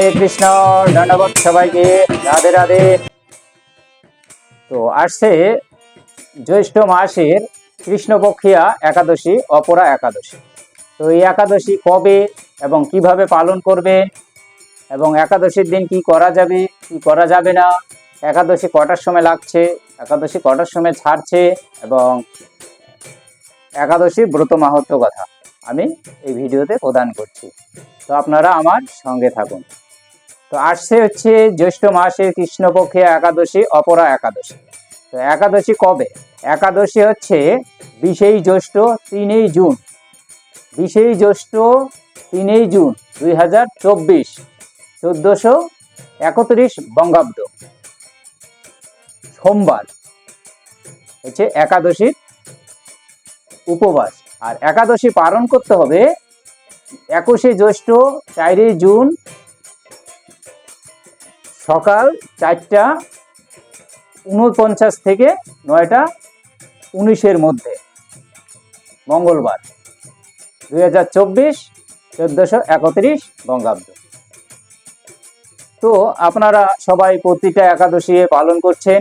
হরে কৃষ্ণ দণ্ডবত সবাইকে, রাধে রাধে। তো আসছে জ্যৈষ্ঠ মাসের কৃষ্ণপক্ষিয়া একাদশী, অপরা একাদশী। তো এই একাদশী কবে এবং কীভাবে পালন করবে এবং একাদশীর দিন কি করা যাবে, কি করা যাবে না, একাদশী কটার সময় লাগছে, একাদশী কটার সময় ছাড়ছে এবং একাদশী ব্রত মাহাত্ম কথা আমি এই ভিডিওতে প্রদান করছি। তো আপনারা আমার সঙ্গে থাকুন। তো আসছে হচ্ছে জ্যৈষ্ঠ মাসের কৃষ্ণপক্ষে একাদশী, অপরা একাদশী। তো একাদশী কবে? একাদশী হচ্ছে বিশেই জ্যৈষ্ঠ তিনই জুন। বিশেই জ্যৈষ্ঠ তিনই জুন দুই হাজার চব্বিশ। চোদ্দশো একত্রিশ বঙ্গাব্দ। সোমবার হচ্ছে একাদশীর উপবাস। আর একাদশী পালন করতে হবে একুশে জ্যৈষ্ঠ, চারই জুন সকাল চারটা উনপঞ্চাশ থেকে নয়টা উনিশের মধ্যে, মঙ্গলবার, দুই হাজার চব্বিশ, চোদ্দোশো একত্রিশ বঙ্গাব্দ। তো আপনারা সবাই প্রতিটা একাদশী পালন করছেন।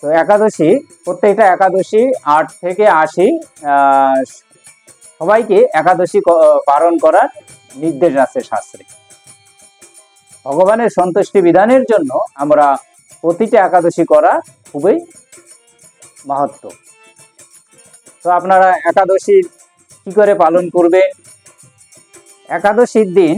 তো একাদশী, প্রত্যেকটা একাদশী আট থেকে আশি সবাইকে একাদশী পালন করার নির্দেশ আছে শাস্ত্রে। ভগবানের সন্তুষ্টি বিধানের জন্য আমরা প্রতিটা একাদশী করা খুবই মাহাত্ম। তো আপনারা একাদশী কি করে পালন করবেন? একাদশীর দিন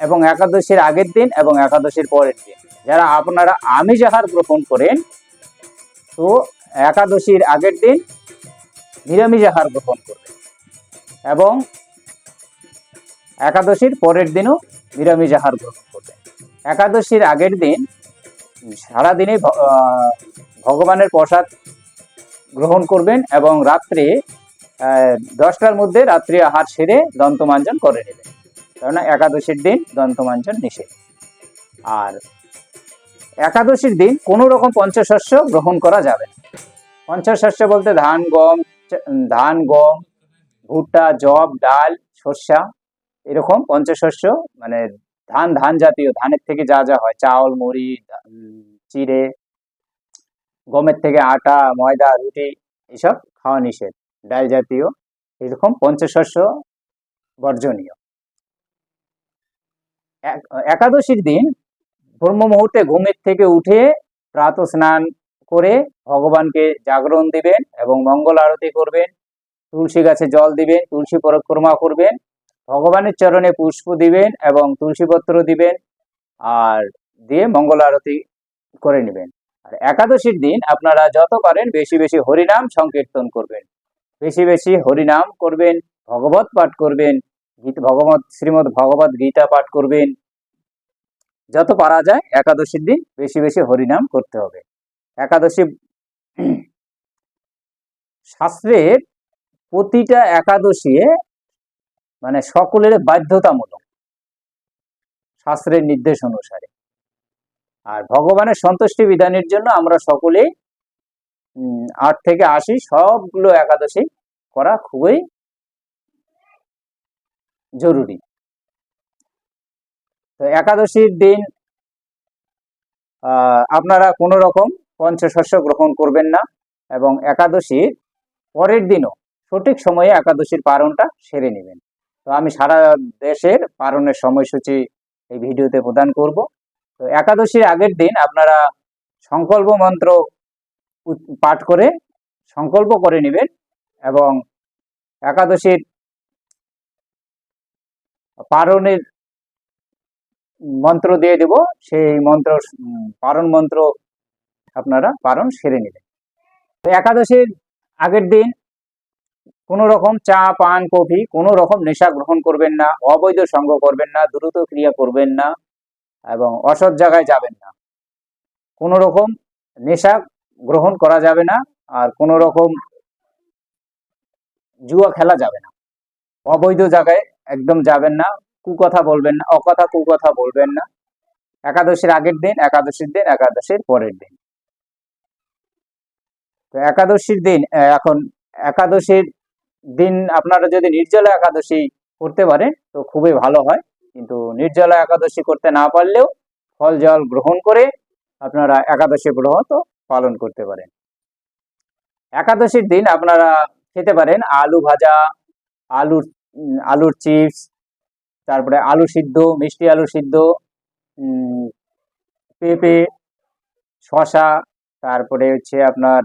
এবং একাদশীর আগের দিন এবং একাদশীর পরের দিন। যারা আপনারা আমিষ আহার গ্রহণ করেন, তো একাদশীর আগের দিন নিরামিষ আহার গ্রহণ করবেন এবং একাদশীর পরের দিনও নিরামিষ আহার গ্রহণ একাদশীর আগের দিন সারাদিনে ভগবানের প্রসাদ গ্রহণ করবেন এবং রাত্রে দশটার মধ্যে রাত্রি আহার সেরে দন্তমাঞ্জন করে নেবেন। কেননা একাদশীর দিন দন্তমাঞ্জন নিষেধ। আর একাদশীর দিন কোনো রকম পঞ্চশস্য গ্রহণ করা যাবে না। পঞ্চশস্য বলতে ধান, গম ধান, গম, ভুট্টা জব ডাল সর্ষা এরকম পঞ্চশস্য মানে ধান ধান জাতীয়, ধানের থেকে যা যা হয়, চাউল, মুড়ি চিড়ে, গমের থেকে আটা, ময়দা, রুটি, এসব খাওয়া নিষেধ। ডাল জাতীয়, এরকম পঞ্চশস্য বর্জনীয়। এক- একাদশীর দিন ব্রহ্ম মুহূর্তে ঘুমের থেকে উঠে প্রাত স্নান করে ভগবানকে জাগরণ দিবেন এবং মঙ্গল আরতি করবেন, তুলসী গাছে জল দিবেন, তুলসী পরিক্রমা করবেন ভগবানের চরণে পুষ্প দিবেন এবং তুলসী পত্র দিবেন আর দিয়ে মঙ্গল আরতি করে নেবেন। আর একাদশীর দিন আপনারা যত পারেন বেশি বেশি হরিনাম সংকীর্তন করবেন। বেশি বেশি হরিনাম করবেন, ভগবত পাঠ করবেন, গীত ভগবত, শ্রীমদ ভগবত গীতা পাঠ করবেন। যত পারা যায় একাদশীর দিন বেশি বেশি হরিনাম করতে হবে। একাদশী শাস্ত্রের প্রতিটা একাদশী মানে সকলের বাধ্যতামূলক। শাস্ত্রের নির্দেশ অনুসারে। আর ভগবানের সন্তুষ্টি বিধানের জন্য আমরা সকলেই উম, আট থেকে আশি সবগুলো একাদশী করা খুবই জরুরি। তো একাদশীর দিন আপনারা কোনো রকম পঞ্চশস্য গ্রহণ করবেন না এবং একাদশীর পরের দিনও সঠিক সময়ে একাদশীর পারণটা সেরে নেবেন। তো আমি সারা দেশের পারণের সময়সূচি এই ভিডিওতে প্রদান করব। তো একাদশীর আগের দিন আপনারা সংকল্প মন্ত্র পাঠ করে সংকল্প করে নেবেন এবং একাদশীর পারণের মন্ত্র দিয়ে দেব। সেই মন্ত্র পারণ মন্ত্র আপনারা পারণ সেরে নেবেন। তো একাদশীর আগের দিন কোনো রকম চা, পান, কফি, কোনো রকম নেশা গ্রহণ করবেন না, অবৈধ সঙ্গ করবেন না, দ্রুত ক্রিয়া করবেন না এবং অসৎ জায়গায় যাবেন না। কোনো রকম নেশা গ্রহণ করা যাবে না আর কোনো রকম জুয়া খেলা যাবে না। অবৈধ জায়গায় একদম যাবেন না, কুকথা বলবেন না, অকথা কুকথা বলবেন না। একাদশীর আগের দিন, একাদশীর দিন, একাদশীর পরের দিন। তো একাদশীর দিন এখন একাদশীর দিন আপনারা যদি নির্জলা একাদশী করতে পারেন, তো খুবই ভালো হয়। কিন্তু নির্জলা একাদশী করতে না পারলেও ফল জল গ্রহণ করে আপনারা একাদশী ব্রত পালন করতে পারেন। একাদশীর দিন আপনারা খেতে পারেন আলু ভাজা, আলুর আলুর চিপস, তারপরে আলু সিদ্ধ, মিষ্টি আলু সিদ্ধ পেঁপে, শসা, তারপরে হচ্ছে আপনার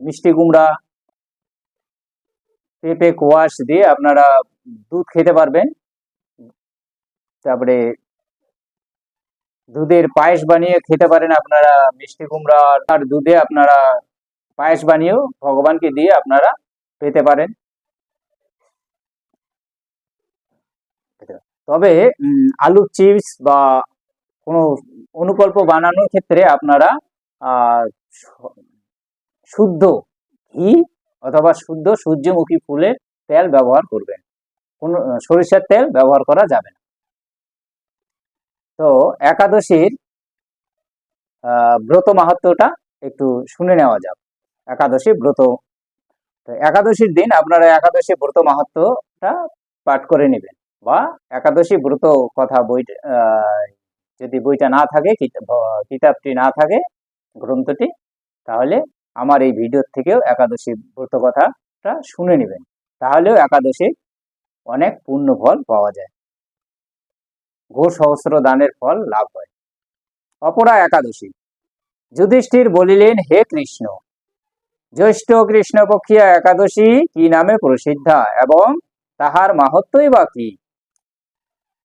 মিষ্টি কুমড়া পেঁপে, কোয়াশ দিয়ে আপনারা দুধ খেতে পারবেন। তারপরে দুধের পায়েস বানিয়ে খেতে পারেন আপনারা, মিষ্টি কুমড়া আর দুধে আপনারা পায়েস বানিয়েও ভগবানকে দিয়ে আপনারা পেতে পারেন। তবে আলু চিপস বা কোনো অনুকল্প বানানোর ক্ষেত্রে আপনারা শুদ্ধ ঘি অথবা শুদ্ধ সূর্যমুখী ফুলের তেল ব্যবহার করবেন। কোনো সরিষার তেল ব্যবহার করা যাবে না। তো একাদশীর ব্রত মাহাত্মটা একটু শুনে নেওয়া যাক। একাদশী ব্রত। তো একাদশীর দিন আপনারা একাদশী ব্রত মাহাত্ম্যটা পাঠ করে নেবেন বা একাদশী ব্রত কথা বই যদি বইটা না থাকে কিতাবটি না থাকে, গ্রন্থটি, তাহলে আমার এই ভিডিওর থেকেও একাদশী ব্রত কথাটা শুনে নেবেন। তাহলেও একাদশী অনেক পূর্ণ ফল পাওয়া যায়। ঘো সহস্র দানের ফল লাভ হয়। অপরা একাদশী। যুধিষ্ঠির বলিলেন, হে কৃষ্ণ, জ্যৈষ্ঠ কৃষ্ণপক্ষিয়া একাদশী কি নামে প্রসিদ্ধা এবং তাহার মাহাত্মই বা কি?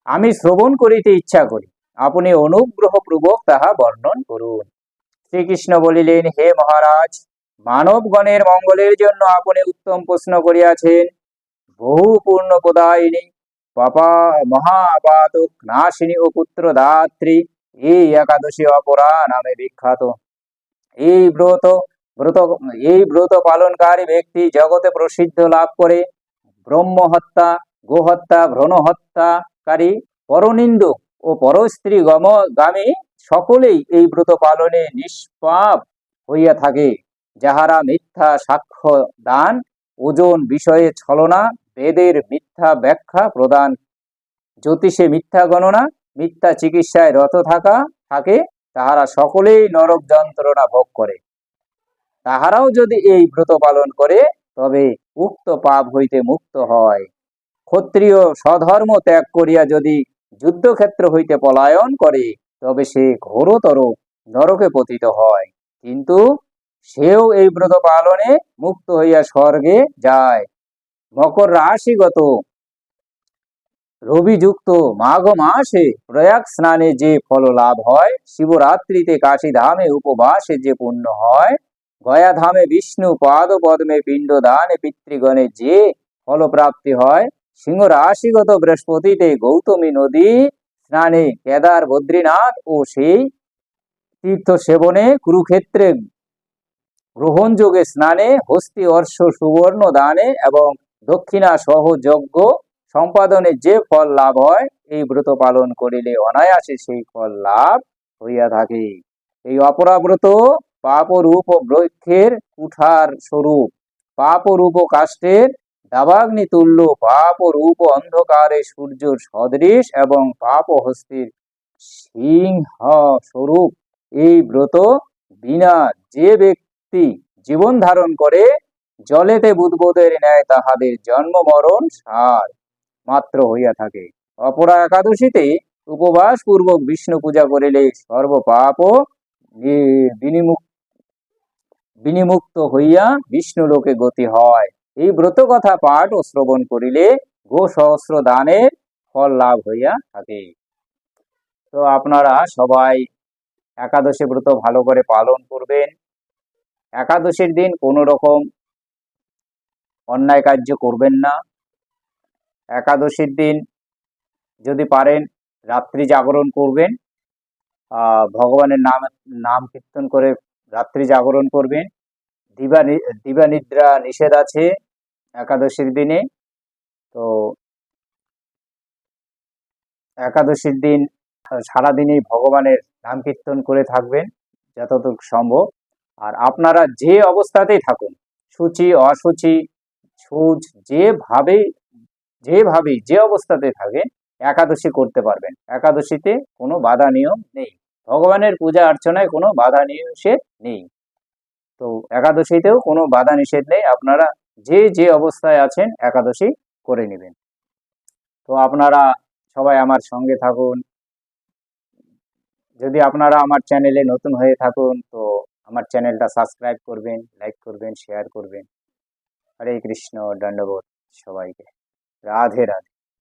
আমি শ্রবণ করিতে ইচ্ছা করি। আপনি অনুগ্রহপূর্বক তাহা বর্ণন করুন। শ্রীকৃষ্ণ বলিলেন, হে মহারাজ, মানবগণের মঙ্গলের জন্য আপনি উত্তম প্রশ্ন করিয়াছেন। বহু পূর্ণ প্রদায়িনী পাপা, মহাপাতক, নাশিনী ও পুত্র দাত্রী, এই একাদশী অপরা নামে বিখ্যাত। এই ব্রত ব্রত, এই ব্রত পালনকারী ব্যক্তি জগতে প্রসিদ্ধ লাভ করে। ব্রহ্ম হত্যা গোহত্যা ভ্রণ হত্যাকারী পরনিন্দুক ও পরস্ত্রী গম গামী সকলেই এই ব্রত পালনে নিষ্পাপ হইয়া থাকে। যাহারা মিথ্যা সাক্ষ্য দান, ওজন বিষয়ে ছলনা, বেদের মিথ্যা ব্যাখ্যা প্রদান, জ্যোতিষে মিথ্যা গণনা, মিথ্যা চিকিৎসায় রত থাকা, থাকে, তাহারা সকলেই নরক যন্ত্রণা ভোগ করে। তাহারাও যদি এই ব্রত পালন করে, তবে উক্ত পাপ হইতে মুক্ত হয়। ক্ষত্রিয় স্বধর্ম ত্যাগ করিয়া যদি যুদ্ধক্ষেত্র হইতে পলায়ন করে তবে সে ঘোরতর নরকে পতিত হয়। কিন্তু সেও এই ব্রত পালনে মুক্ত হইয়া স্বর্গে যায়। মকর রাশিগত রবিযুক্ত মাঘ মাসে প্রয়াগ স্নানে যে ফল লাভ হয়, শিবরাত্রিতে কাশী ধামে উপবাসে যে পুণ্য হয় গয়া ধামে বিষ্ণু পাদ পদ্মে পিণ্ড দানে পিতৃগণে যে ফলপ্রাপ্তি হয় সিংহ রাশিগত বৃহস্পতিতে গৌতমী নদী স্নানে কেদার, বদ্রীনাথ ও সেই তীর্থ সেবনে কুরুক্ষেত্রে গ্রহণযোগে স্নানে হস্তি অর্শ সুবর্ণ দানে এবং দক্ষিণা সহ যজ্ঞ সম্পাদনে যে ফল লাভ হয়, এই ব্রত পালন করিলে অনায়াসে সেই ফল লাভ হইয়া থাকে। এই অপরাব্রত পাপরূপ বৃক্ষের কুঠার স্বরূপ। পাপরূপ কাষ্টের দাবাগ্নি তুল্য পাপ রূপ অন্ধকারে সূর্যর সদৃশ এবং পাপ হস্তির সিংহ স্বরূপ এই ব্রত বিনা যে ব্যক্তি জীবন ধারণ করে, জলেতে বুদ্বুদের ন্যায় তাহাদের জন্ম মরণ সার মাত্র হইয়া থাকে। অপরা একাদশীতে উপবাস পূর্বক বিষ্ণু পূজা করিলে সর্বপাপ বিনিমুক্ত হইয়া বিষ্ণু লোকে গতি হয়। এই ব্রত কথা পাঠ ও শ্রবণ করিলে গো সহস্র দানের ফল লাভ হইয়া থাকে। তো আপনারা সবাই একাদশী ব্রত ভালো করে পালন করবেন। একাদশীর দিন কোনো রকম অন্যায় কার্য করবেন না। একাদশীর দিন যদি পারেন রাত্রি জাগরণ করবেন। ভগবানের নাম নাম কীর্তন করে রাত্রি জাগরণ করবেন। দিবা নি- দিবা নিদ্রা নিষেধ আছে। একাদশীর দিনে, তো একাদশীর দিন সারাদিনই ভগবানের নাম কীর্তন করে থাকবেন যতটুকু সম্ভব। আর আপনারা যে অবস্থাতেই থাকুন, সূচি, অসুচি, সুচ যেভাবে যেভাবেই, যে অবস্থাতে থাকেন, একাদশী করতে পারবেন। একাদশীতে কোনো বাধা নিয়ম নেই। ভগবানের পূজা অর্চনায় কোনো বাধা নিষেধ নেই। তো একাদশীতেও কোনো বাধা নিষেধ নেই। আপনারা যে যে অবস্থায় আছেন একাদশী করে নেবেন। তো আপনারা সবাই আমার সঙ্গে থাকুন। যদি আপনারা আমার চ্যানেলে নতুন হয়ে থাকুন, তো আমার চ্যানেলটা সাবস্ক্রাইব করবেন, লাইক করবেন, শেয়ার করবেন। হরে কৃষ্ণ, দণ্ডবোধ সবাইকে। রাধে রাধে।